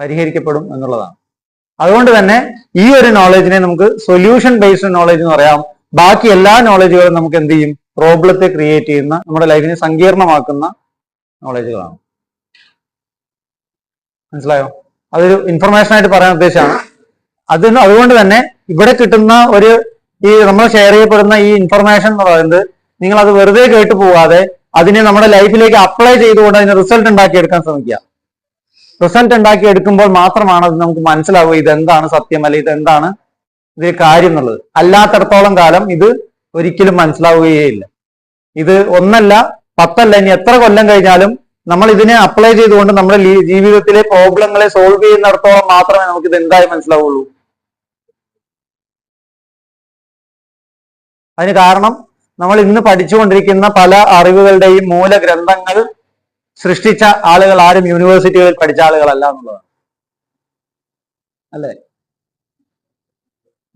പരിഹരിക്കപ്പെടും എന്നുള്ളതാണ്. അതുകൊണ്ട് തന്നെ ഈ ഒരു നോളജിനെ നമുക്ക് സൊല്യൂഷൻ ബേസ്ഡ് നോളജ് എന്ന് പറയാം. ബാക്കി എല്ലാ നോളജുകളും നമുക്ക് എന്ത് ചെയ്യും? പ്രോബ്ലത്തെ ക്രിയേറ്റ് ചെയ്യുന്ന നമ്മുടെ ലൈഫിനെ സങ്കീർണമാക്കുന്ന നോളജുകളാണ് മനസ്സിലായോ? അതൊരു ഇൻഫർമേഷൻ ആയിട്ട് പറയാൻ ഉദ്ദേശമാണ് അതിന് അതുകൊണ്ട് തന്നെ ഇവിടെ കിട്ടുന്ന ഒരു ഈ നമ്മൾ ഷെയർ ചെയ്യപ്പെടുന്ന ഈ ഇൻഫർമേഷൻ എന്ന് പറയുന്നത് നിങ്ങൾ അത് വെറുതെ കേട്ട് പോവാതെ അതിനെ നമ്മുടെ ലൈഫിലേക്ക് അപ്ലൈ ചെയ്തുകൊണ്ട് അതിന് റിസൾട്ട് ഉണ്ടാക്കിയെടുക്കാൻ ശ്രമിക്കുക. റിസൾട്ട് ഉണ്ടാക്കി എടുക്കുമ്പോൾ മാത്രമാണ് അത് നമുക്ക് മനസ്സിലാവുക ഇതെന്താണ് സത്യം അല്ലെ ഇതെന്താണ് ഇതിൽ കാര്യം എന്നുള്ളത്. അല്ലാത്തടത്തോളം കാലം ഇത് ഒരിക്കലും മനസ്സിലാവുകയില്ല ഇത് ഒന്നല്ല പത്തല്ല ഇനി എത്ര കൊല്ലം കഴിഞ്ഞാലും നമ്മൾ ഇതിനെ അപ്ലൈ ചെയ്തുകൊണ്ട് നമ്മുടെ ജീവിതത്തിലെ പ്രോബ്ലങ്ങളെ സോൾവ് ചെയ്യുന്നിടത്തോളം മാത്രമേ നമുക്ക് ഇത് എന്തായി മനസ്സിലാവുള്ളൂ. അതിന് കാരണം നമ്മൾ ഇന്ന് പഠിച്ചുകൊണ്ടിരിക്കുന്ന പല അറിവുകളുടെയും മൂലഗ്രന്ഥങ്ങൾ സൃഷ്ടിച്ച ആളുകൾ ആരും യൂണിവേഴ്സിറ്റികളിൽ പഠിച്ച ആളുകളല്ല എന്നുള്ളതാണ്. അല്ലെ?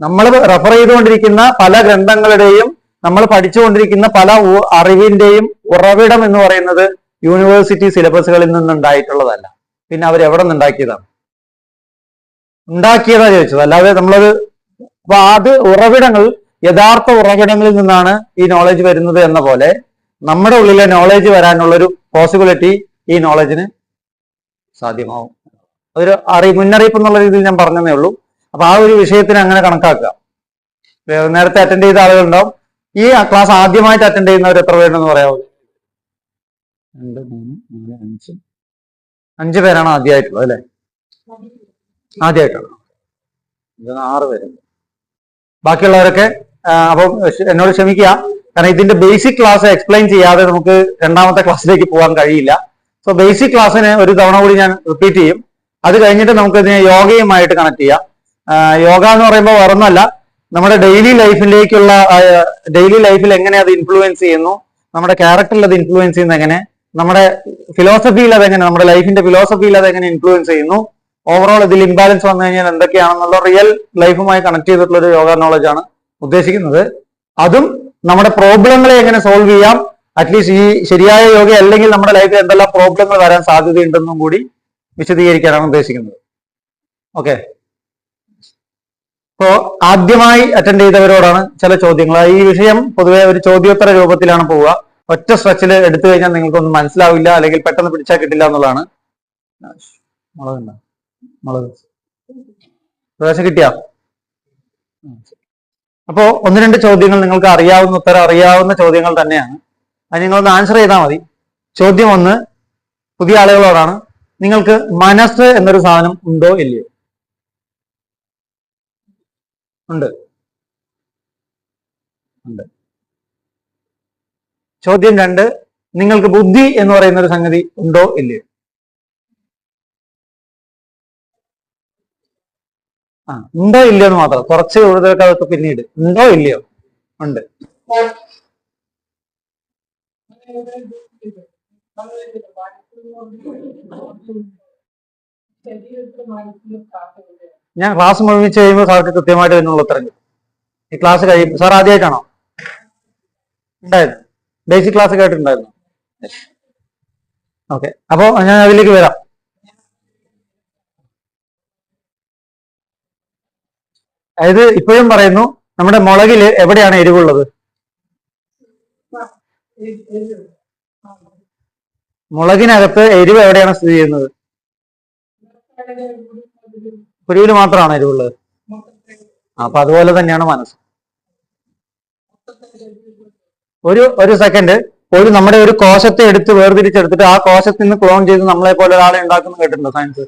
നമ്മൾ റെഫർ ചെയ്തുകൊണ്ടിരിക്കുന്ന പല ഗ്രന്ഥങ്ങളുടെയും നമ്മൾ പഠിച്ചുകൊണ്ടിരിക്കുന്ന പല അറിവിന്റെയും ഉറവിടം എന്ന് പറയുന്നത് യൂണിവേഴ്സിറ്റി സിലബസുകളിൽ നിന്നുണ്ടായിട്ടുള്ളതല്ല. പിന്നെ അവർ എവിടെ നിന്നുണ്ടാക്കിയതാണ്? ഉണ്ടാക്കിയതാ ചോദിച്ചത്. അല്ലാതെ നമ്മളത് അപ്പൊ അത് ഉറവിടങ്ങൾ യഥാർത്ഥ ഉറവിടങ്ങളിൽ നിന്നാണ് ഈ നോളജ് വരുന്നത് എന്ന പോലെ നമ്മുടെ ഉള്ളിലെ നോളേജ് വരാനുള്ളൊരു പോസിബിലിറ്റി ഈ നോളജിന് സാധ്യമാവും. ഒരു അറി മുന്നറിയിപ്പ് എന്നുള്ള രീതിയിൽ ഞാൻ പറഞ്ഞതേ ഉള്ളൂ. അപ്പൊ ആ ഒരു വിഷയത്തിന് അങ്ങനെ കണക്കാക്കുക. നേരത്തെ അറ്റൻഡ് ചെയ്ത ആളുകളുണ്ടാവും. ഈ ക്ലാസ് ആദ്യമായിട്ട് അറ്റൻഡ് ചെയ്യുന്നവർ എത്ര പേരുണ്ടെന്ന് പറയാമോ രണ്ട് മൂന്ന് നാല് അഞ്ച്. അഞ്ച് പേരാണ് ആദ്യമായിട്ടുള്ളത് അല്ലെ? ആദ്യമായിട്ടുള്ളത്. ആറ് പേരുണ്ട്. ബാക്കിയുള്ളവരൊക്കെ അപ്പം എന്നോട് ക്ഷമിക്കുക. കാരണം ഇതിന്റെ ബേസിക് ക്ലാസ് എക്സ്പ്ലെയിൻ ചെയ്യാതെ നമുക്ക് രണ്ടാമത്തെ ക്ലാസ്സിലേക്ക് പോകാൻ കഴിയില്ല. സോ ബേസിക് ക്ലാസ്സിന് ഒരു തവണ കൂടി ഞാൻ റിപ്പീറ്റ് ചെയ്യും. അത് കഴിഞ്ഞിട്ട് നമുക്ക് ഇതിനെ യോഗയുമായിട്ട് കണക്ട് ചെയ്യാം. യോഗ എന്ന് പറയുമ്പോൾ വേറൊന്നല്ല നമ്മുടെ ഡെയിലി ലൈഫിലേക്കുള്ള ഡെയിലി ലൈഫിൽ എങ്ങനെ അത് ഇൻഫ്ലുവൻസ് ചെയ്യുന്നു നമ്മുടെ ക്യാരക്ടറിൽ അത് ഇൻഫ്ലുവൻസ് ചെയ്യുന്നത് എങ്ങനെ നമ്മുടെ ഫിലോസഫിയിൽ അതെങ്ങനെ നമ്മുടെ ലൈഫിന്റെ ഫിലോസഫിയിൽ അതെങ്ങനെ ഇൻഫ്ലുവൻസ് ചെയ്യുന്നു ഓവറോൾ ഇതിൽ ഇംബാലൻസ് വന്നു കഴിഞ്ഞാൽ എന്തൊക്കെയാണെന്നുള്ള റിയൽ ലൈഫുമായി കണക്ട് ചെയ്തിട്ടുള്ള ഒരു യോഗ നോളജ് ആണ് ഉദ്ദേശിക്കുന്നത്. അതും നമ്മുടെ പ്രോബ്ലങ്ങളെ എങ്ങനെ സോൾവ് ചെയ്യാം? അറ്റ്ലീസ്റ്റ് ഈ ശരിയായ യോഗ അല്ലെങ്കിൽ നമ്മുടെ ലൈഫിൽ എന്തെല്ലാം പ്രോബ്ലങ്ങൾ വരാൻ സാധ്യതയുണ്ടെന്നും കൂടി വിശദീകരിക്കാനാണ് ഉദ്ദേശിക്കുന്നത്. ഓക്കെ ഇപ്പോ ആദ്യമായി അറ്റൻഡ് ചെയ്തവരോടാണ് ചില ചോദ്യങ്ങൾ. ഈ വിഷയം പൊതുവെ ഒരു ചോദ്യോത്തര രൂപത്തിലാണ് പോവുക. ഒറ്റ സ്ട്രെച്ചിൽ എടുത്തു കഴിഞ്ഞാൽ നിങ്ങൾക്കൊന്നും മനസ്സിലാവില്ല അല്ലെങ്കിൽ പെട്ടെന്ന് പിടിച്ചാൽ കിട്ടില്ല എന്നുള്ളതാണ്. മുളക് മുളക്. പ്രദേശം കിട്ടിയാ? അപ്പോ ഒന്ന് രണ്ട് ചോദ്യങ്ങൾ നിങ്ങൾക്ക് അറിയാവുന്ന ഉത്തരം അറിയാവുന്ന ചോദ്യങ്ങൾ തന്നെയാണ്. അത് നിങ്ങളൊന്ന് ആൻസർ ചെയ്താൽ മതി. ചോദ്യം ഒന്ന് പുതിയ ആളുകളോടാണ്. നിങ്ങൾക്ക് മനസ്സ് എന്നൊരു സാധനം ഉണ്ടോ ഇല്ലയോ? ഉണ്ട്. ഉണ്ട്. ചോദ്യം രണ്ട് നിങ്ങൾക്ക് ബുദ്ധി എന്ന് പറയുന്ന ഒരു സംഗതി ഉണ്ടോ ഇല്ലയോ? ആ ഉണ്ടോ ഇല്ലയോ എന്ന് മാത്രം. കുറച്ച് കൂടുതലൊക്കെ അതൊക്കെ പിന്നീട്. ഉണ്ടോ ഇല്ലയോ? ഉണ്ട്. ഞാൻ ക്ലാസ് മുഴുമിച്ച് കഴിയുമ്പോൾ സാർക്ക് കൃത്യമായിട്ട് അതിനുള്ള ഉത്തരം ഈ ക്ലാസ് കഴിയും. സാർ ആദ്യമായിട്ടാണോ? ഉണ്ടായിരുന്നു. Basic class കേട്ടിട്ടുണ്ടായിരുന്നു. ഓക്കെ അപ്പോൾ ഞാൻ അതിലേക്ക് വരാം. അതായത് ഇപ്പോഴും പറയുന്നു നമ്മുടെ മുളകിൽ എവിടെയാണ് എരിവുള്ളത്? മുളകിനകത്ത് എരിവ് എവിടെയാണ് സ്ഥിതി ചെയ്യുന്നത്? കുരുവിൽ മാത്രമാണ് എരിവുള്ളത്. അപ്പൊ അതുപോലെ തന്നെയാണ് മനസ്സ്. ഒരു ഒരു സെക്കൻഡ് ഒരു നമ്മുടെ ഒരു കോശത്തെ എടുത്ത് വേർതിരിച്ചെടുത്തിട്ട് ആ കോശത്തിൽ നിന്ന് ക്ലോൺ ചെയ്ത് നമ്മളെ പോലെ ഒരാളെ ഉണ്ടാക്കുന്നു കേട്ടിട്ടുണ്ടോ സയൻസ്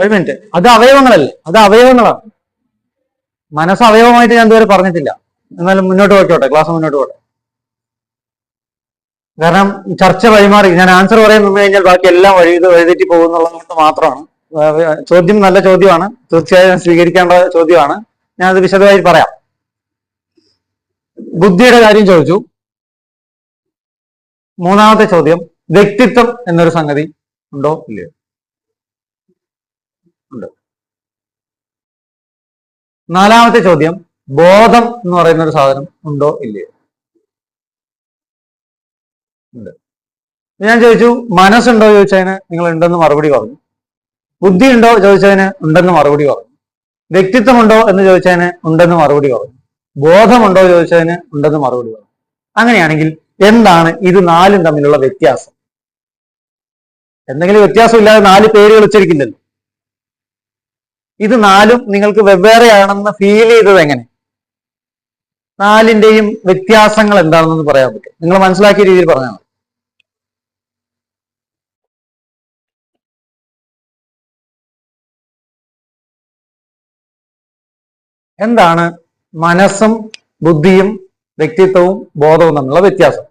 ഒരു മിനിറ്റ് അത് അവയവങ്ങളല്ലേ? അത് അവയവങ്ങളാണ്. മനസ്സ് അവയവമായിട്ട് ഞാൻ ഇതുവരെ പറഞ്ഞിട്ടില്ല. എന്നാലും മുന്നോട്ട് പോയിക്കോട്ടെ ക്ലാസ് മുന്നോട്ട് പോട്ടെ. കാരണം ചർച്ച വഴിമാറി ഞാൻ ആൻസർ പറയാൻ നിന്ന് കഴിഞ്ഞാൽ ബാക്കി എല്ലാം വഴി വഴിതെറ്റി പോകുന്നുള്ളത് മാത്രമാണ്. ചോദ്യം നല്ല ചോദ്യമാണ്. തീർച്ചയായും സ്വീകരിക്കേണ്ട ചോദ്യമാണ്. ഞാൻ അത് വിശദമായി പറയാം. ബുദ്ധിയുടെ കാര്യം ചോദിച്ചു. മൂന്നാമത്തെ ചോദ്യം വ്യക്തിത്വം എന്നൊരു സംഗതി ഉണ്ടോ? ഇല്ലയോ? ഉണ്ട്. നാലാമത്തെ ചോദ്യം ബോധം എന്ന് പറയുന്ന ഒരു സാധനം ഉണ്ടോ ഇല്ലയോ? ഉണ്ട്. ഞാൻ ചോദിച്ചു മനസ്സുണ്ടോ ചോദിച്ചതിന് നിങ്ങൾ ഉണ്ടെന്ന് മറുപടി പറഞ്ഞു. ബുദ്ധി ഉണ്ടോ ചോദിച്ചതിന് ഉണ്ടെന്ന് മറുപടി പറഞ്ഞു. വ്യക്തിത്വമുണ്ടോ എന്ന് ചോദിച്ചതിന് ഉണ്ടെന്ന് മറുപടി പറഞ്ഞു. ബോധമുണ്ടോ ചോദിച്ചതിന് ഉണ്ടെന്ന് മറുപടി പറഞ്ഞു. അങ്ങനെയാണെങ്കിൽ എന്താണ് ഇത് നാലും തമ്മിലുള്ള വ്യത്യാസം? എന്തെങ്കിലും വ്യത്യാസം ഇല്ലാതെ നാല് പേര് ഉച്ചരിക്കില്ലല്ലോ ഇത് നാലും നിങ്ങൾക്ക് വെവ്വേറെയാണെന്ന് ഫീൽ ചെയ്തത് എങ്ങനെ? നാലിന്റെയും വ്യത്യാസങ്ങൾ എന്താണെന്ന് പറയാൻ പറ്റും. നിങ്ങൾ മനസ്സിലാക്കിയ രീതിയിൽ പറഞ്ഞാൽ എന്താണ് മനസ്സും ബുദ്ധിയും വ്യക്തിത്വവും ബോധവും തമ്മിലുള്ള വ്യത്യാസം?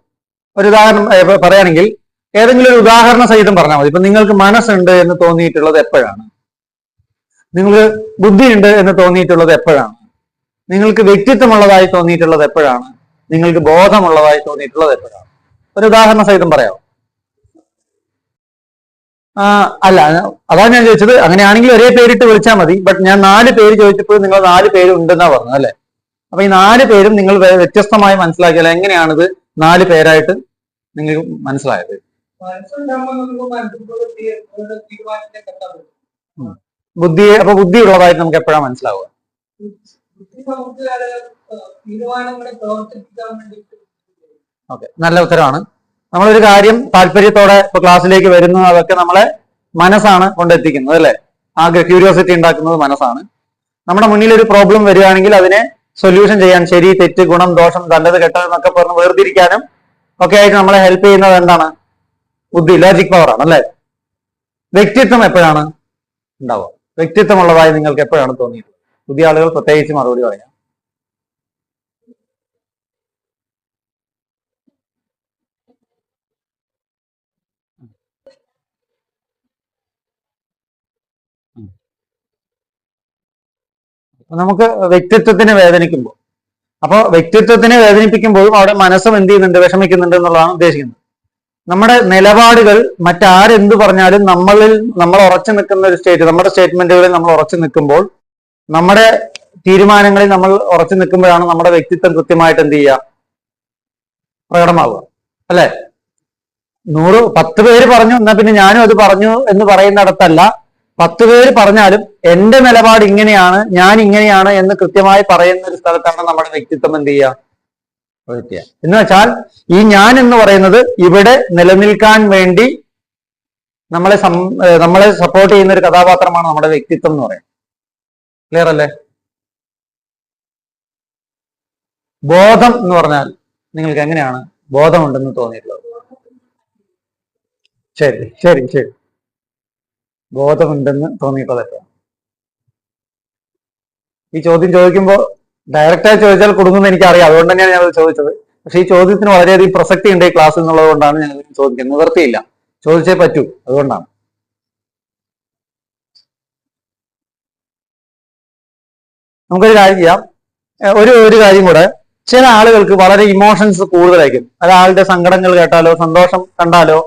ഒരു ഉദാഹരണം പറയുകയാണെങ്കിൽ ഏതെങ്കിലും ഒരു ഉദാഹരണ സഹിതം പറഞ്ഞാൽ മതി. ഇപ്പൊ നിങ്ങൾക്ക് മനസ്സുണ്ട് എന്ന് തോന്നിയിട്ടുള്ളത് എപ്പോഴാണ്? നിങ്ങൾക്ക് ബുദ്ധിയുണ്ട് എന്ന് തോന്നിയിട്ടുള്ളത് എപ്പോഴാണ്? നിങ്ങൾക്ക് വ്യക്തിത്വമുള്ളതായി തോന്നിയിട്ടുള്ളത് എപ്പോഴാണ്? നിങ്ങൾക്ക് ബോധമുള്ളതായി തോന്നിയിട്ടുള്ളത് എപ്പോഴാണ്? ഒരു ഉദാഹരണ സഹിതം പറയാമോ? ആ അല്ല അതാണ് ഞാൻ ചോദിച്ചത്. അങ്ങനെയാണെങ്കിൽ ഒരേ പേരിട്ട് വിളിച്ചാൽ മതി. ബട്ട് ഞാൻ നാല് പേര് ചോദിച്ചപ്പോൾ നിങ്ങൾ നാല് പേര് ഉണ്ടെന്നാ പറഞ്ഞത് അല്ലെ? അപ്പൊ ഈ നാല് പേരും നിങ്ങൾ വ്യത്യസ്തമായി മനസ്സിലാക്കിയാൽ എങ്ങനെയാണിത് നാല് പേരായിട്ട് നിങ്ങൾ മനസ്സിലായത്? ബുദ്ധിയെ അപ്പൊ ബുദ്ധി ഉള്ളതായിട്ട് നമുക്ക് എപ്പോഴാ മനസ്സിലാവുക? ഓക്കെ നല്ല ഉത്തരമാണ് നമ്മളൊരു കാര്യം താല്പര്യത്തോടെ ഇപ്പൊ ക്ലാസ്സിലേക്ക് വരുന്നു അതൊക്കെ നമ്മളെ മനസ്സാണ് കൊണ്ടെത്തിക്കുന്നത് അല്ലെ? ആ ക്യൂരിയോസിറ്റി ഉണ്ടാക്കുന്നത് മനസ്സാണ്. നമ്മുടെ മുന്നിൽ ഒരു പ്രോബ്ലം വരികയാണെങ്കിൽ അതിനെ സൊല്യൂഷൻ ചെയ്യാൻ ശരി തെറ്റ് ഗുണം ദോഷം നല്ലത് കെട്ടത് എന്നൊക്കെ പറഞ്ഞ് വേർതിരിക്കാനും ഒക്കെ ആയിട്ട് നമ്മളെ ഹെൽപ്പ് ചെയ്യുന്നത് എന്താണ്? ബുദ്ധി ലോജിക് പവറാണ് അല്ലെ? വ്യക്തിത്വം എപ്പോഴാണ് ഉണ്ടാവുക? വ്യക്തിത്വമുള്ളതായി നിങ്ങൾക്ക് എപ്പോഴാണ് തോന്നിയത് പുതിയ ആളുകൾ പ്രത്യേകിച്ച് മറുപടി പറയാം. നമുക്ക് വ്യക്തിത്വത്തിന് വേദനിക്കുമ്പോൾ അപ്പോൾ വ്യക്തിത്വത്തിനെ വേദനിപ്പിക്കുമ്പോഴും അവിടെ മനസ്സും എന്ത് ചെയ്യുന്നുണ്ട്? വിഷമിക്കുന്നുണ്ട് എന്നുള്ളതാണ് ഉദ്ദേശിക്കുന്നത്. നമ്മുടെ നിലപാടുകൾ മറ്റാരെന്ത് പറഞ്ഞാലും നമ്മളിൽ നമ്മൾ ഉറച്ചു നിൽക്കുന്ന ഒരു സ്റ്റേറ്റ് നമ്മുടെ സ്റ്റേറ്റ്മെന്റുകളിൽ നമ്മൾ ഉറച്ചു നിൽക്കുമ്പോൾ നമ്മുടെ തീരുമാനങ്ങളിൽ നമ്മൾ ഉറച്ചു നിൽക്കുമ്പോഴാണ് നമ്മുടെ വ്യക്തിത്വം കൃത്യമായിട്ട് എന്ത് ചെയ്യുക? പ്രകടമാവുക. അല്ലെ? നൂറ് പത്ത് പേര് പറഞ്ഞു എന്നാ പിന്നെ ഞാനും അത് പറഞ്ഞു എന്ന് പറയുന്നിടത്തല്ല. പത്ത് പേര് പറഞ്ഞാലും എന്റെ നിലപാട് ഇങ്ങനെയാണ് ഞാൻ ഇങ്ങനെയാണ് എന്ന് കൃത്യമായി പറയുന്ന ഒരു സ്ഥലത്താണ് നമ്മുടെ വ്യക്തിത്വം എന്ത് ചെയ്യുക? എന്ന് വെച്ചാൽ ഈ ഞാൻ എന്ന് പറയുന്നത് ഇവിടെ നിലനിൽക്കാൻ വേണ്ടി നമ്മളെ നമ്മളെ സപ്പോർട്ട് ചെയ്യുന്ന ഒരു കഥാപാത്രമാണ് നമ്മുടെ വ്യക്തിത്വം എന്ന് പറയുന്നത്. ക്ലിയർ അല്ലേ? ബോധം എന്ന് പറഞ്ഞാൽ നിങ്ങൾക്ക് എങ്ങനെയാണ് ബോധമുണ്ടെന്ന് തോന്നിയിട്ടുള്ളത്? ശരി ശരി ശരി. ബോധമുണ്ടെന്ന് തോന്നിയിട്ടുള്ളത് ഈ ചോദ്യം ചോദിക്കുമ്പോൾ ഡയറക്റ്റായി ചോദിച്ചാൽ കൊടുക്കുന്നത് എനിക്കറിയാം. അതുകൊണ്ട് തന്നെയാണ് ഞാനത് ചോദിച്ചത്. പക്ഷെ ഈ ചോദ്യത്തിന് വളരെയധികം പ്രസക്തി ഉണ്ട് ഈ ക്ലാസ് എന്നുള്ളത് കൊണ്ടാണ് ഞാൻ ചോദിക്കുന്നത്. നിവർത്തിയില്ല. ചോദിച്ചേ പറ്റൂ. അതുകൊണ്ടാണ്. നമുക്കൊരു കാര്യം ചെയ്യാം. ഒരു ഒരു കാര്യം കൂടെ. ചില ആളുകൾക്ക് വളരെ ഇമോഷൻസ് കൂടുതലായിരിക്കും. ഒരാളുടെ സങ്കടങ്ങൾ കേട്ടാലോ സന്തോഷം കണ്ടാലോ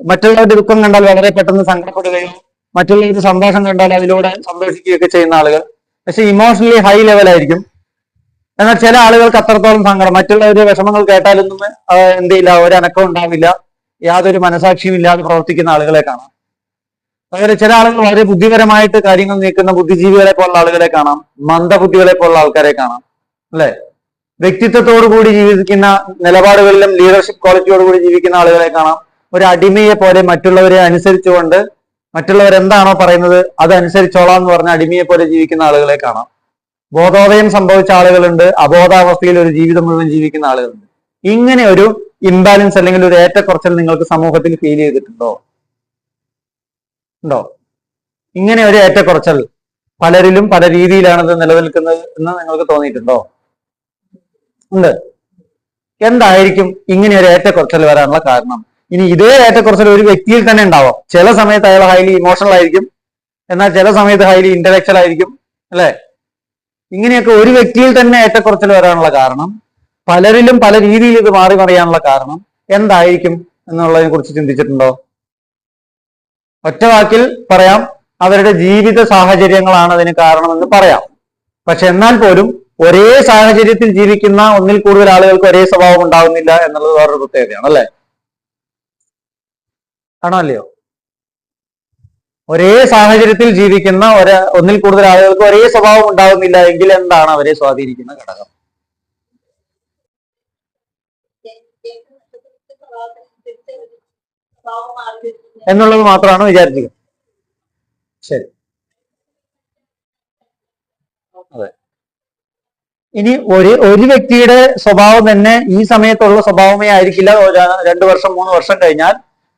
മറ്റുള്ളവരുടെ ദുഃഖം കണ്ടാൽ വളരെ പെട്ടെന്ന് സങ്കടപ്പെടുകയും മറ്റുള്ളവർക്ക് സന്തോഷം കണ്ടാൽ അതിലൂടെ സന്തോഷിക്കുകയൊക്കെ ചെയ്യുന്ന ആളുകൾ. പക്ഷെ ഇമോഷണലി ഹൈ ലെവലായിരിക്കും എന്നാൽ ചില ആളുകൾക്ക് അത്രത്തോളം സങ്കടം. മറ്റുള്ളവരുടെ വിഷമങ്ങൾ കേട്ടാലൊന്നും എന്ത് ഒരു അനക്കം ഉണ്ടാവില്ല യാതൊരു മനസാക്ഷിയും ഇല്ലാതെ പ്രവർത്തിക്കുന്ന ആളുകളെ കാണാം. അതുപോലെ ചില ആളുകൾ വളരെ ബുദ്ധിപരമായിട്ട് കാര്യങ്ങൾ നീക്കുന്ന ബുദ്ധിജീവികളെ പോലുള്ള ആളുകളെ കാണാം. മന്ദബുദ്ധികളെ പോലുള്ള ആൾക്കാരെ കാണാം. അല്ലെ? വ്യക്തിത്വത്തോടു കൂടി ജീവിക്കുന്ന നിലപാടുകളിലും ലീഡർഷിപ്പ് ക്വാളിറ്റിയോട് കൂടി ജീവിക്കുന്ന ആളുകളെ കാണാം. ഒരു അടിമയെ പോലെ മറ്റുള്ളവരെ അനുസരിച്ചുകൊണ്ട് മറ്റുള്ളവർ എന്താണോ പറയുന്നത് അതനുസരിച്ചോളാം എന്ന് പറഞ്ഞ അടിമയെ പോലെ ജീവിക്കുന്ന ആളുകളെ കാണാം. ബോധോദയം സംഭവിച്ച ആളുകളുണ്ട്. അബോധാവസ്ഥയിൽ ഒരു ജീവിതം മുഴുവൻ ജീവിക്കുന്ന ആളുകളുണ്ട്. ഇങ്ങനെ ഒരു ഇംബാലൻസ് അല്ലെങ്കിൽ ഒരു ഏറ്റക്കുറച്ചൽ നിങ്ങൾക്ക് സമൂഹത്തിൽ ഫീൽ ചെയ്തിട്ടുണ്ടോ? ഉണ്ടോ? ഇങ്ങനെ ഒരു ഏറ്റക്കുറച്ചൽ പലരിലും പല രീതിയിലാണത് നിലനിൽക്കുന്നത് എന്ന് നിങ്ങൾക്ക് തോന്നിയിട്ടുണ്ടോ? ഉണ്ട്. എന്തായിരിക്കും ഇങ്ങനെ ഒരു ഏറ്റക്കുറച്ചൽ വരാനുള്ള കാരണം? ഇനി ഇതേ ഏറ്റക്കുറച്ചൽ ഒരു വ്യക്തിയിൽ തന്നെ ഉണ്ടാവാം. ചില സമയത്ത് അയാൾ ഹൈലി ഇമോഷണൽ ആയിരിക്കും. എന്നാൽ ചില സമയത്ത് ഹൈലി ഇന്റലക്ച്വൽ ആയിരിക്കും. അല്ലെ? ഇങ്ങനെയൊക്കെ ഒരു വ്യക്തിയിൽ തന്നെ ഏറ്റക്കുറച്ചിൽ വരാനുള്ള കാരണം പലരിലും പല രീതിയിൽ ഇത് മാറി മറിയാനുള്ള കാരണം എന്തായിരിക്കും എന്നുള്ളതിനെ കുറിച്ച് ചിന്തിച്ചിട്ടുണ്ടോ? ഒറ്റ വാക്കിൽ പറയാം അവരുടെ ജീവിത സാഹചര്യങ്ങളാണ് അതിന് കാരണമെന്ന് പറയാം. പക്ഷെ എന്നാൽ പോലും ഒരേ സാഹചര്യത്തിൽ ജീവിക്കുന്ന ഒന്നിൽ കൂടുതൽ ആളുകൾക്ക് ഒരേ സ്വഭാവം ഉണ്ടാകുന്നില്ല എന്നുള്ളത് വേറൊരു പ്രത്യേകതയാണ് അല്ലേ? ആണോ അല്ലയോ? ഒരേ സാഹചര്യത്തിൽ ജീവിക്കുന്ന ഒരു ഒന്നിൽ കൂടുതൽ ആളുകൾക്ക് ഒരേ സ്വഭാവം ഉണ്ടാകുന്നില്ല എങ്കിൽ എന്താണ് അവരെ സ്വാധീനിക്കുന്ന ഘടകം? എന്നുള്ളത് മാത്രമാണ് വിചാരിക്കുക. ശരി. അതെ. ഇനി ഒരു ഒരു വ്യക്തിയുടെ സ്വഭാവം തന്നെ ഈ സമയത്തുള്ള സ്വഭാവമേ ആയിരിക്കില്ല. രണ്ടു വർഷം മൂന്ന് വർഷം കഴിഞ്ഞാൽ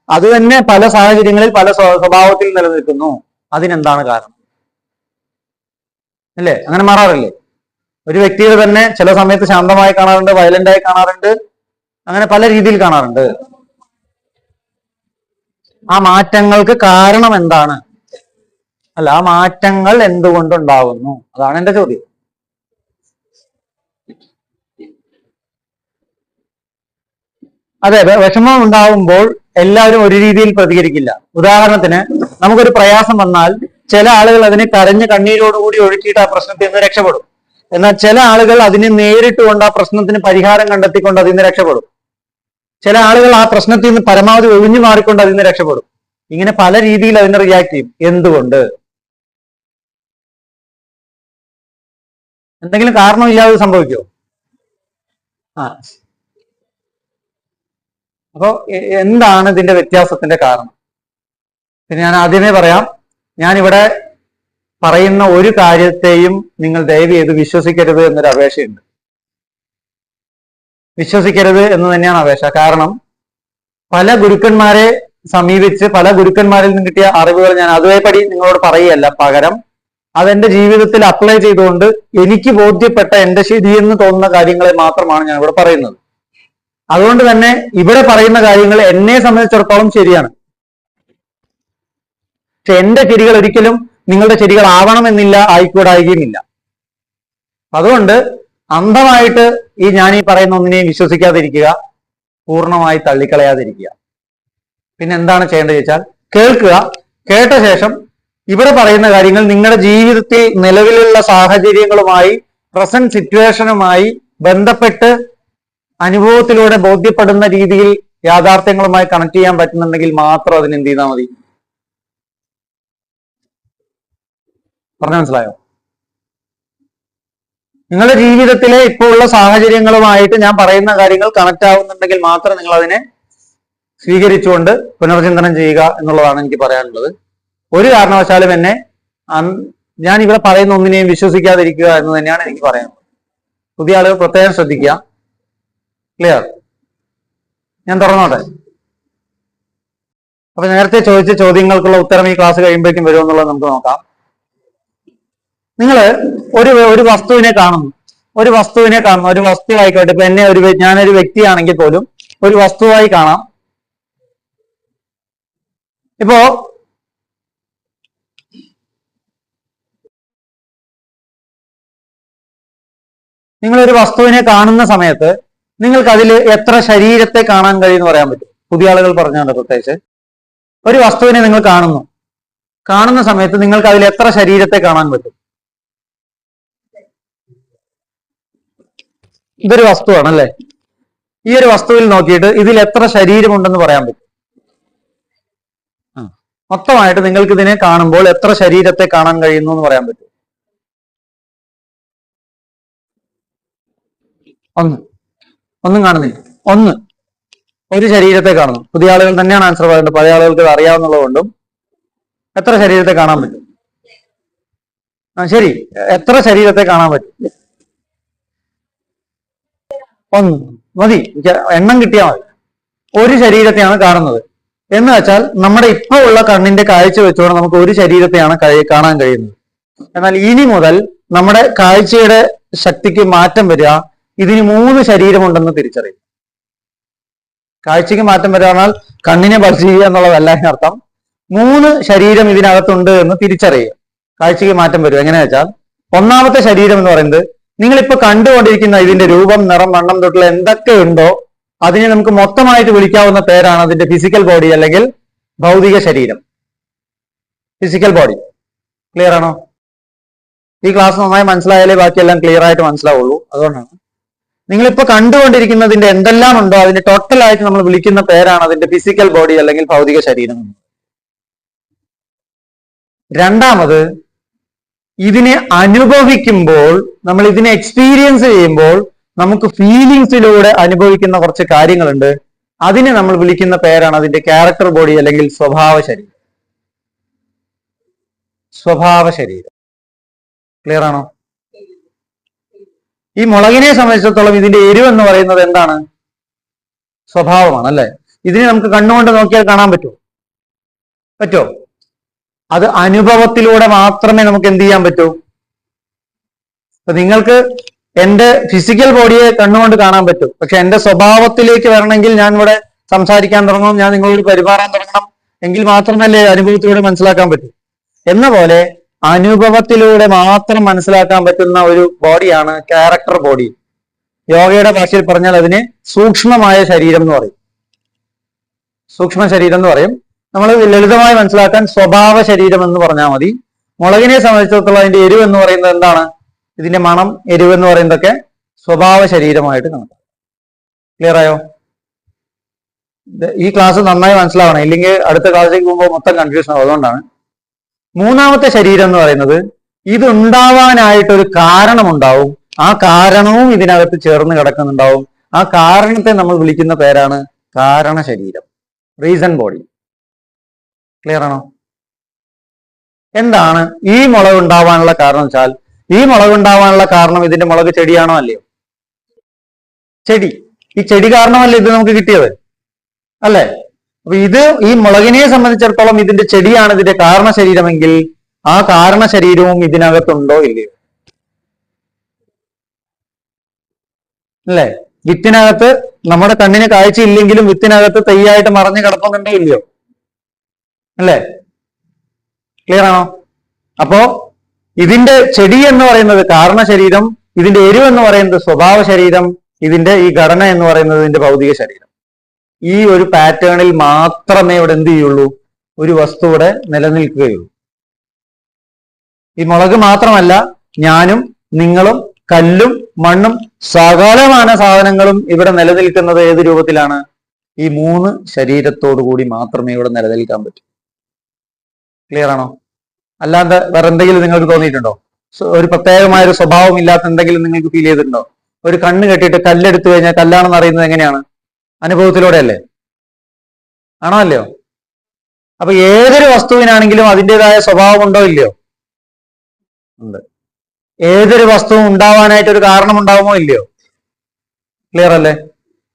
അത് തന്നെ പല സാഹചര്യങ്ങളിൽ പല സ്വഭാവത്തിൽ നിലനിൽക്കുന്നു. അതിനെന്താണ് കാരണം? അല്ലേ? അങ്ങനെ മാറാറില്ലേ? ഒരു വ്യക്തിയെ തന്നെ ചില സമയത്ത് ശാന്തമായി കാണാറുണ്ട് വയലന്റ് ആയി കാണാറുണ്ട് അങ്ങനെ പല രീതിയിൽ കാണാറുണ്ട്. ആ മാറ്റങ്ങൾക്ക് കാരണം എന്താണ്? അല്ല ആ മാറ്റങ്ങൾ എന്തുകൊണ്ടുണ്ടാവുന്നു? അതാണ് എന്റെ ചോദ്യം. അതെ വിഷമം ഉണ്ടാവുമ്പോൾ എല്ലാവരും ഒരു രീതിയിൽ പ്രതികരിക്കില്ല. ഉദാഹരണത്തിന് നമുക്കൊരു പ്രയാസം വന്നാൽ ചില ആളുകൾ അതിനെ കരഞ്ഞ് കണ്ണീരോടുകൂടി ഒഴുക്കിയിട്ട് ആ പ്രശ്നത്തിൽ നിന്ന് രക്ഷപ്പെടും. എന്നാൽ ചില ആളുകൾ അതിനെ നേരിട്ട് കൊണ്ട് ആ പ്രശ്നത്തിന് പരിഹാരം കണ്ടെത്തിക്കൊണ്ട് അതിൽ നിന്ന് രക്ഷപ്പെടും. ചില ആളുകൾ ആ പ്രശ്നത്തിൽ നിന്ന് പരമാവധി ഒഴിഞ്ഞു മാറിക്കൊണ്ട് അതിൽ നിന്ന് രക്ഷപ്പെടും. ഇങ്ങനെ പല രീതിയിൽ അതിനെ റിയാക്ട് ചെയ്യും. എന്തുകൊണ്ട്? എന്തെങ്കിലും കാരണമില്ലാതെ സംഭവിക്കുമോ ആ. അപ്പോ എന്താണ് ഇതിന്റെ വ്യത്യാസത്തിന്റെ കാരണം? പിന്നെ ഞാൻ ആദ്യമേ പറയാം ഞാൻ ഇവിടെ പറയുന്ന ഒരു കാര്യത്തെയും നിങ്ങൾ ദയവ് ചെയ്ത് വിശ്വസിക്കരുത് എന്നൊരു അപേക്ഷയുണ്ട്. വിശ്വസിക്കരുത് എന്ന് തന്നെയാണ് അപേക്ഷ. കാരണം പല ഗുരുക്കന്മാരെ സമീപിച്ച് പല ഗുരുക്കന്മാരിൽ നിന്ന് കിട്ടിയ അറിവുകൾ ഞാൻ അതുപടി നിങ്ങളോട് പറയുകയല്ല. പകരം അതെന്റെ ജീവിതത്തിൽ അപ്ലൈ ചെയ്തുകൊണ്ട് എനിക്ക് ബോധ്യപ്പെട്ട എന്റെ ശരിയെന്ന് തോന്നുന്ന കാര്യങ്ങളെ മാത്രമാണ് ഞാൻ ഇവിടെ പറയുന്നത്. അതുകൊണ്ട് തന്നെ ഇവിടെ പറയുന്ന കാര്യങ്ങൾ എന്നെ സംബന്ധിച്ചിടത്തോളം ശരിയാണ്. പക്ഷെ എന്റെ ശരികൾ ഒരിക്കലും നിങ്ങളുടെ ശരികൾ ആവണമെന്നില്ല ആയിക്കൂടായികയുമില്ല. അതുകൊണ്ട് അന്ധമായിട്ട് ഈ ഞാൻ ഈ പറയുന്ന ഒന്നിനെയും വിശ്വസിക്കാതിരിക്കുക പൂർണമായി തള്ളിക്കളയാതിരിക്കുക. പിന്നെ എന്താണ് ചെയ്യേണ്ടത് ചോദിച്ചാൽ കേൾക്കുക. കേട്ട ശേഷം ഇവിടെ പറയുന്ന കാര്യങ്ങൾ നിങ്ങളുടെ ജീവിതത്തിൽ നിലവിലുള്ള സാഹചര്യങ്ങളുമായി പ്രസന്റ് സിറ്റുവേഷനുമായി ബന്ധപ്പെട്ട് അനുഭവത്തിലൂടെ ബോധ്യപ്പെടുന്ന രീതിയിൽ യാഥാർത്ഥ്യങ്ങളുമായി കണക്ട് ചെയ്യാൻ പറ്റുന്നുണ്ടെങ്കിൽ മാത്രം അതിന് എന്ത് ചെയ്താൽ മതി? പറഞ്ഞു മനസ്സിലായോ? നിങ്ങളുടെ ജീവിതത്തിലെ ഇപ്പോൾ ഉള്ള സാഹചര്യങ്ങളുമായിട്ട് ഞാൻ പറയുന്ന കാര്യങ്ങൾ കണക്ട് ആവുന്നുണ്ടെങ്കിൽ മാത്രം നിങ്ങൾ അതിനെ സ്വീകരിച്ചുകൊണ്ട് പുനർചിന്തനം ചെയ്യുക എന്നുള്ളതാണ് എനിക്ക് പറയാനുള്ളത്. ഒരു കാരണവശാലും എന്നെ ഞാൻ ഇവിടെ പറയുന്ന ഒന്നിനെയും വിശ്വസിക്കാതിരിക്കുക എന്ന് തന്നെയാണ് എനിക്ക് പറയാനുള്ളത്. പുതിയ ആളുകൾ പ്രത്യേകം ശ്രദ്ധിക്കുക. ക്ലിയർ ഞാൻ തുറന്നോട്ടെ. അപ്പൊ നേരത്തെ ചോദിച്ച ചോദ്യങ്ങൾക്കുള്ള ഉത്തരം ഈ ക്ലാസ് കഴിയുമ്പോഴേക്കും വരുമെന്നുള്ളത് നമുക്ക് നോക്കാം. നിങ്ങൾ ഒരു ഒരു വസ്തുവിനെ കാണുന്നു. ഒരു വസ്തുവിനെ കാണുന്നു. ഒരു വസ്തു ആയിക്കോട്ടെ ഇപ്പൊ എന്നെ ഒരു ഞാനൊരു വ്യക്തിയാണെങ്കിൽ പോലും ഒരു വസ്തുവായി കാണാം. ഇപ്പോ നിങ്ങളൊരു വസ്തുവിനെ കാണുന്ന സമയത്ത് നിങ്ങൾക്ക് അതിൽ എത്ര ശരീരത്തെ കാണാൻ കഴിയുമെന്ന് പറയാൻ പറ്റും. പുതിയ ആളുകൾ പറഞ്ഞാണ് പ്രത്യേകിച്ച്. ഒരു വസ്തുവിനെ നിങ്ങൾ കാണുന്നു. കാണുന്ന സമയത്ത് നിങ്ങൾക്ക് അതിൽ എത്ര ശരീരത്തെ കാണാൻ പറ്റും? ഇതൊരു വസ്തുവാണ് അല്ലേ ഈ ഒരു വസ്തുവിൽ നോക്കിയിട്ട് ഇതിൽ എത്ര ശരീരമുണ്ടെന്ന് പറയാൻ പറ്റും. മൊത്തമായിട്ട് നിങ്ങൾക്ക് ഇതിനെ കാണുമ്പോൾ എത്ര ശരീരത്തെ കാണാൻ കഴിയുന്നു എന്ന് പറയാൻ പറ്റും. ഒന്ന്. ഒന്നും കാണുന്നില്ല. ഒന്ന് ഒരു ശരീരത്തെ കാണുന്നു. പുതിയ ആളുകൾ തന്നെയാണ് ആൻസർ പറയുന്നത്. പഴയ ആളുകൾക്ക് ഇത് അറിയാവുന്നതുകൊണ്ടും എത്ര ശരീരത്തെ കാണാൻ പറ്റും? ആ ശരി. എത്ര ശരീരത്തെ കാണാൻ പറ്റും? ഒന്ന് മതി. എണ്ണം കിട്ടിയാൽ മതി. ഒരു ശരീരത്തെയാണ് കാണുന്നത്. എന്ന് വെച്ചാൽ നമ്മുടെ ഇപ്പോ ഉള്ള കണ്ണിന്റെ കാഴ്ച വെച്ചുകൊണ്ട് നമുക്ക് ഒരു ശരീരത്തെയാണ് കാണാൻ കഴിയുന്നത്. എന്നാൽ ഇനി മുതൽ നമ്മുടെ കാഴ്ചയുടെ ശക്തിക്ക് മാറ്റം വരിക ഇതിന് മൂന്ന് ശരീരമുണ്ടെന്ന് തിരിച്ചറിയും. കാഴ്ചയ്ക്ക് മാറ്റം വരാനാൽ കണ്ണിനെ ഭക്ഷിക്കുക എന്നുള്ളതല്ല അതിനർത്ഥം മൂന്ന് ശരീരം ഇതിനകത്തുണ്ട് എന്ന് തിരിച്ചറിയുക. കാഴ്ചയ്ക്ക് മാറ്റം വരും. എങ്ങനെയാ വെച്ചാൽ ഒന്നാമത്തെ ശരീരം എന്ന് പറയുന്നത് നിങ്ങളിപ്പോ കണ്ടുകൊണ്ടിരിക്കുന്ന ഇതിന്റെ രൂപം നിറം വണ്ണം തൊട്ടുള്ള എന്തൊക്കെ ഉണ്ടോ അതിനെ നമുക്ക് മൊത്തമായിട്ട് വിളിക്കാവുന്ന പേരാണ് അതിന്റെ ഫിസിക്കൽ ബോഡി അല്ലെങ്കിൽ ഭൗതിക ശരീരം. ഫിസിക്കൽ ബോഡി ക്ലിയർ ആണോ? ഈ ക്ലാസ് നന്നായി മനസ്സിലായാലേ ബാക്കിയെല്ലാം ക്ലിയർ ആയിട്ട് മനസ്സിലാവുള്ളൂ. അതുകൊണ്ടാണ് നിങ്ങളിപ്പോ കണ്ടുകൊണ്ടിരിക്കുന്നതിന്റെ എന്തെല്ലാം ഉണ്ടോ അതിന്റെ ടോട്ടൽ ആയിട്ട് നമ്മൾ വിളിക്കുന്ന പേരാണ് അതിന്റെ ഫിസിക്കൽ ബോഡി അല്ലെങ്കിൽ ഭൗതിക ശരീരം. രണ്ടാമത് ഇതിനെ അനുഭവിക്കുമ്പോൾ നമ്മൾ ഇതിനെ എക്സ്പീരിയൻസ് ചെയ്യുമ്പോൾ നമുക്ക് ഫീലിങ്സിലൂടെ അനുഭവിക്കുന്ന കുറച്ച് കാര്യങ്ങളുണ്ട്. അതിനെ നമ്മൾ വിളിക്കുന്ന പേരാണ് അതിന്റെ ക്യാരക്ടർ ബോഡി അല്ലെങ്കിൽ സ്വഭാവ ശരീരം. സ്വഭാവ ശരീരം. ക്ലിയർ ആണോ? ഈ മുളകിനെ സംബന്ധിച്ചിടത്തോളം ഇതിന്റെ എരിവ് എന്ന് പറയുന്നത് എന്താണ്? സ്വഭാവമാണ് അല്ലെ ഇതിനെ നമുക്ക് കണ്ണുകൊണ്ട് നോക്കിയാൽ കാണാൻ പറ്റുമോ? പറ്റോ അത് അനുഭവത്തിലൂടെ മാത്രമേ നമുക്ക് എന്ത് ചെയ്യാൻ പറ്റൂ? അപ്പൊ നിങ്ങൾക്ക് എന്റെ ഫിസിക്കൽ ബോഡിയെ കണ്ണുകൊണ്ട് കാണാൻ പറ്റും. പക്ഷെ എന്റെ സ്വഭാവത്തിലേക്ക് വരണമെങ്കിൽ ഞാൻ ഇവിടെ സംസാരിക്കാൻ തുടങ്ങണം ഞാൻ നിങ്ങളോട് പെരുമാറാൻ തുടങ്ങണം. എങ്കിൽ മാത്രമല്ലേ അനുഭവത്തിലൂടെ മനസ്സിലാക്കാൻ പറ്റൂ. എന്ന പോലെ അനുഭവത്തിലൂടെ മാത്രം മനസ്സിലാക്കാൻ പറ്റുന്ന ഒരു ബോഡിയാണ് ക്യാരക്ടർ ബോഡി യോഗയുടെ ഭാഷയിൽ പറഞ്ഞാൽ അതിന് സൂക്ഷ്മമായ ശരീരം എന്ന് പറയും. സൂക്ഷ്മ ശരീരം എന്ന് പറയും. നമ്മൾ ലളിതമായി മനസ്സിലാക്കാൻ സ്വഭാവ ശരീരം എന്ന് പറഞ്ഞാൽ മതി. മുളകിനെ സംബന്ധിച്ചിടത്തോളം അതിന്റെ എരിവ് എന്ന് പറയുന്നത് എന്താണ്? ഇതിന്റെ മണം എരിവ് എന്ന് പറയുന്നതൊക്കെ സ്വഭാവ ശരീരമായിട്ട് നമുക്ക് ക്ലിയർ ആയോ? ഈ ക്ലാസ് നന്നായി മനസ്സിലാവണം. ഇല്ലെങ്കിൽ അടുത്ത ക്ലാസ്സിലേക്ക് പോകുമ്പോൾ മൊത്തം കൺഫ്യൂഷൻ ആവും. അതുകൊണ്ടാണ് മൂന്നാമത്തെ ശരീരം എന്ന് പറയുന്നത് ഇതുണ്ടാവാനായിട്ട് ഒരു കാരണമുണ്ടാവും. ആ കാരണവും ഇതിനകത്ത് ചേർന്ന് കിടക്കുന്നുണ്ടാവും. ആ കാരണത്തെ നമ്മൾ വിളിക്കുന്ന പേരാണ് കാരണ ശരീരം റീസൺ ബോഡി. ക്ലിയർ ആണോ? എന്താണ് ഈ മുളക് ഉണ്ടാവാനുള്ള കാരണം വെച്ചാൽ ഈ മുളക് ഉണ്ടാവാനുള്ള കാരണം ഇതിന്റെ മുളക് ചെടിയാണോ അല്ലയോ? ചെടി. ഈ ചെടി കാരണമല്ലേ ഇത് നമുക്ക് കിട്ടിയത്? അല്ലേ? അപ്പൊ ഇത് ഈ മുളകിനെ സംബന്ധിച്ചിടത്തോളം ഇതിന്റെ ചെടിയാണ് ഇതിന്റെ കാരണ ശരീരമെങ്കിൽ ആ കാരണ ശരീരവും ഇതിനകത്തുണ്ടോ ഇല്ലയോ? അല്ലേ? വിത്തിനകത്ത് നമ്മുടെ കണ്ണിന് കാഴ്ച ഇല്ലെങ്കിലും വിത്തിനകത്ത് തെയ്യായിട്ട് മറഞ്ഞു കിടക്കുന്നുണ്ടോ ഇല്ലയോ? അല്ലേ? ക്ലിയർ ആണോ? അപ്പോ ഇതിന്റെ ചെടി എന്ന് പറയുന്നത് കാരണ ശരീരം ഇതിന്റെ എരിവ് എന്ന് പറയുന്നത് സ്വഭാവ ശരീരം ഇതിന്റെ ഈ ഘടന എന്ന് പറയുന്നത് ഇതിന്റെ ഭൗതിക ശരീരം ഈ ഒരു പാറ്റേണിൽ മാത്രമേ ഇവിടെ എന്ത് ചെയ്യുള്ളൂ? ഒരു വസ്തു ഇവിടെ നിലനിൽക്കുകയുള്ളൂ. ഈ മുളക് മാത്രമല്ല ഞാനും നിങ്ങളും കല്ലും മണ്ണും സകലമാന സാധനങ്ങളും ഇവിടെ നിലനിൽക്കുന്നത് ഏത് രൂപത്തിലാണ്? ഈ മൂന്ന് ശരീരത്തോടു കൂടി മാത്രമേ ഇവിടെ നിലനിൽക്കാൻ പറ്റൂ. ക്ലിയർ ആണോ? അല്ലാതെ വേറെ എന്തെങ്കിലും നിങ്ങൾക്ക് തോന്നിയിട്ടുണ്ടോ? ഒരു പ്രത്യേകമായ ഒരു സ്വഭാവം ഇല്ലാത്ത എന്തെങ്കിലും നിങ്ങൾക്ക് ഫീൽ ചെയ്തിട്ടുണ്ടോ? ഒരു കണ്ണ് കെട്ടിയിട്ട് കല്ലെടുത്തു കഴിഞ്ഞാൽ കല്ലാണെന്ന് അറിയുന്നത് എങ്ങനെയാണ്? അനുഭവത്തിലൂടെ അല്ലേ ആണോ അല്ലയോ? അപ്പൊ ഏതൊരു വസ്തുവിനാണെങ്കിലും അതിന്റെതായ സ്വഭാവം ഉണ്ടോ ഇല്ലയോ? ഉണ്ട്. ഏതൊരു വസ്തുവും ഉണ്ടാവാനായിട്ട് ഒരു കാരണം ഉണ്ടാവുമോ ഇല്ലയോ? ക്ലിയർ അല്ലേ?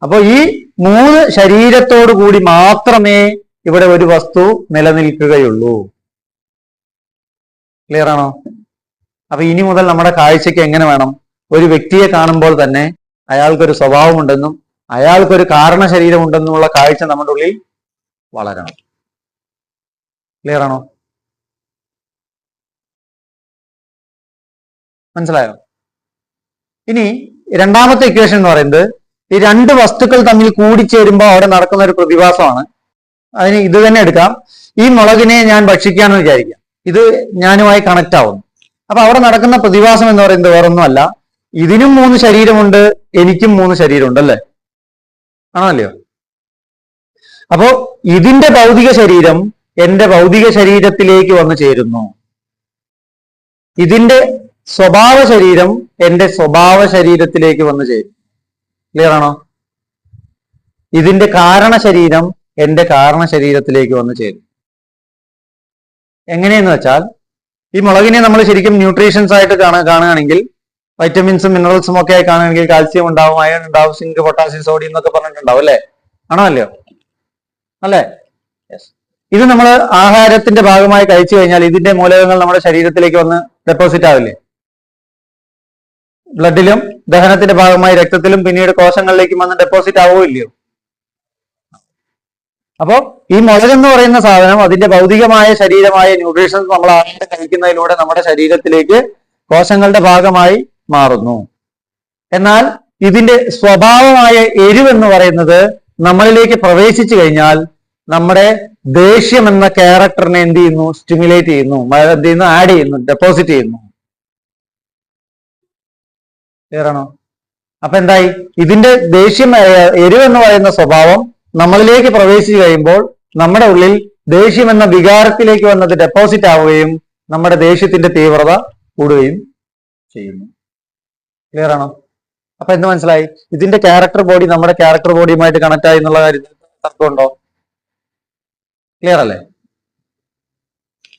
അപ്പൊ ഈ മൂന്ന് ശരീരത്തോടു കൂടി മാത്രമേ ഇവിടെ ഒരു വസ്തു നിലനിൽക്കുകയുള്ളൂ. ക്ലിയർ ആണോ? അപ്പൊ ഇനി മുതൽ നമ്മുടെ കാഴ്ചയ്ക്ക് എങ്ങനെ വേണം? ഒരു വ്യക്തിയെ കാണുമ്പോൾ തന്നെ അയാൾക്കൊരു സ്വഭാവമുണ്ടെന്നും അയാൾക്കൊരു കാരണ ശരീരമുണ്ടെന്നുള്ള കാഴ്ച നമ്മുടെ ഉള്ളിൽ വളരണം. ക്ലിയർ ആണോ? മനസ്സിലായോ? ഇനി രണ്ടാമത്തെ ഇക്വേഷൻ എന്ന് പറയുന്നത് ഈ രണ്ട് വസ്തുക്കൾ തമ്മിൽ കൂടിച്ചേരുമ്പോൾ അവിടെ നടക്കുന്ന ഒരു പ്രതിഭാസമാണ്. അതിന് ഇത് തന്നെ എടുക്കാം. ഈ മുളകിനെ ഞാൻ ഭക്ഷിക്കാന്ന് വിചാരിക്കാം. ഇത് ഞാനുമായി കണക്ട് ആവുന്നു. അപ്പൊ അവിടെ നടക്കുന്ന പ്രതിഭാസം എന്ന് പറയുന്നത് വേറൊന്നുമല്ല. ഇതിനും മൂന്ന് ശരീരമുണ്ട് എനിക്കും മൂന്ന് ശരീരമുണ്ട് അല്ലേ? ആണോ അല്ലയോ അപ്പോ ഇതിന്റെ ഭൗതിക ശരീരം എന്റെ ഭൗതിക ശരീരത്തിലേക്ക് വന്നു ചേരുന്നു. ഇതിന്റെ സ്വഭാവ ശരീരം എന്റെ സ്വഭാവ ശരീരത്തിലേക്ക് വന്നു ചേരും. ക്ലിയർ ആണോ? ഇതിന്റെ കാരണ ശരീരം എന്റെ കാരണ ശരീരത്തിലേക്ക് വന്നു ചേരും. എങ്ങനെയെന്ന് വെച്ചാൽ ഈ മുളകിനെ നമ്മൾ ശരിക്കും ന്യൂട്രീഷൻസ് ആയിട്ട് കാണുക കാണുകയാണെങ്കിൽ വൈറ്റമിൻസും മിനറൽസും ഒക്കെ ആയി കാണുകയാണെങ്കിൽ കാൽസ്യം ഉണ്ടാവും അയൺ ഉണ്ടാവും സിങ്ക് പൊട്ടാസ്യം സോഡിയം എന്നൊക്കെ പറഞ്ഞിട്ടുണ്ടാവും അല്ലേ? ആണോ അല്ലയോ? അല്ലേ? ഇത് നമ്മൾ ആഹാരത്തിന്റെ ഭാഗമായി കഴിച്ചു കഴിഞ്ഞാൽ ഇതിന്റെ മൂലകങ്ങൾ നമ്മുടെ ശരീരത്തിലേക്ക് വന്ന് ഡെപ്പോസിറ്റ് ആവില്ലേ? ബ്ലഡിലും ദഹനത്തിന്റെ ഭാഗമായി രക്തത്തിലും പിന്നീട് കോശങ്ങളിലേക്കും വന്ന് ഡെപ്പോസിറ്റ് ആവോ ഇല്ലയോ? അപ്പോ ഈ എന്ന് പറയുന്ന സാധനം അതിന്റെ ഭൗതികമായ ശരീരമായ ന്യൂട്രീഷൻസ് നമ്മൾ ആഹാരം കഴിക്കുന്നതിലൂടെ നമ്മുടെ ശരീരത്തിലേക്ക് കോശങ്ങളുടെ ഭാഗമായി മാറുന്നു. എന്നാൽ ഇതിന്റെ സ്വഭാവമായ എരിവെന്ന് പറയുന്നത് നമ്മളിലേക്ക് പ്രവേശിച്ചു കഴിഞ്ഞാൽ നമ്മുടെ ദേഷ്യം എന്ന ക്യാരക്ടറിനെ എന്ത് ചെയ്യുന്നു? സ്റ്റിമുലേറ്റ് ചെയ്യുന്നു. എന്ത് ചെയ്യുന്നു? ആഡ് ചെയ്യുന്നു. ഡെപ്പോസിറ്റ് ചെയ്യുന്നു. ക്ലിയർ ആണോ? അപ്പൊ എന്തായി? ഇതിന്റെ ദേഷ്യം എരിവെന്ന് പറയുന്ന സ്വഭാവം നമ്മളിലേക്ക് പ്രവേശിച്ചു കഴിയുമ്പോൾ നമ്മുടെ ഉള്ളിൽ ദേഷ്യം എന്ന വികാരത്തിലേക്ക് വന്നത് ഡെപ്പോസിറ്റ് ആവുകയും നമ്മുടെ ദേഷ്യത്തിന്റെ തീവ്രത കൂടുകയും ചെയ്യുന്നു. ക്ലിയർ ആണോ? അപ്പൊ എന്ത് മനസ്സിലായി? ഇതിന്റെ ക്യാരക്ടർ ബോഡി നമ്മുടെ ക്യാരക്ടർ ബോഡിയുമായിട്ട് കണക്ട് ആയി എന്നുള്ള കാര്യത്തിൽ തർക്കമുണ്ടോ ക്ലിയർ അല്ലേ?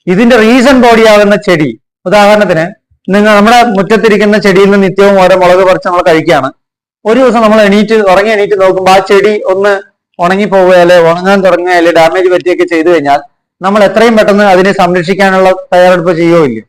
ഇതിന്റെ റീസൺ ബോഡി ആകുന്ന ചെടി ഉദാഹരണത്തിന് നിങ്ങൾ നമ്മുടെ മുറ്റത്തിരിക്കുന്ന ചെടിയിൽ നിന്ന് നിത്യവും ഓരോ മുളക് പറിച്ച് നമ്മൾ കഴിക്കുകയാണ്. ഒരു ദിവസം നമ്മൾ എണീറ്റ് ഉറങ്ങി എണീറ്റ് നോക്കുമ്പോൾ ആ ചെടി ഒന്ന് ഉണങ്ങി പോവുകയല്ലേ ഉണങ്ങാൻ തുടങ്ങുക അല്ലെ ഡാമേജ് പറ്റിയൊക്കെ ചെയ്തു കഴിഞ്ഞാൽ നമ്മൾ എത്രയും പെട്ടെന്ന് അതിനെ സംരക്ഷിക്കാനുള്ള തയ്യാറെടുപ്പ് ചെയ്യുകയോ ഇല്ലയോ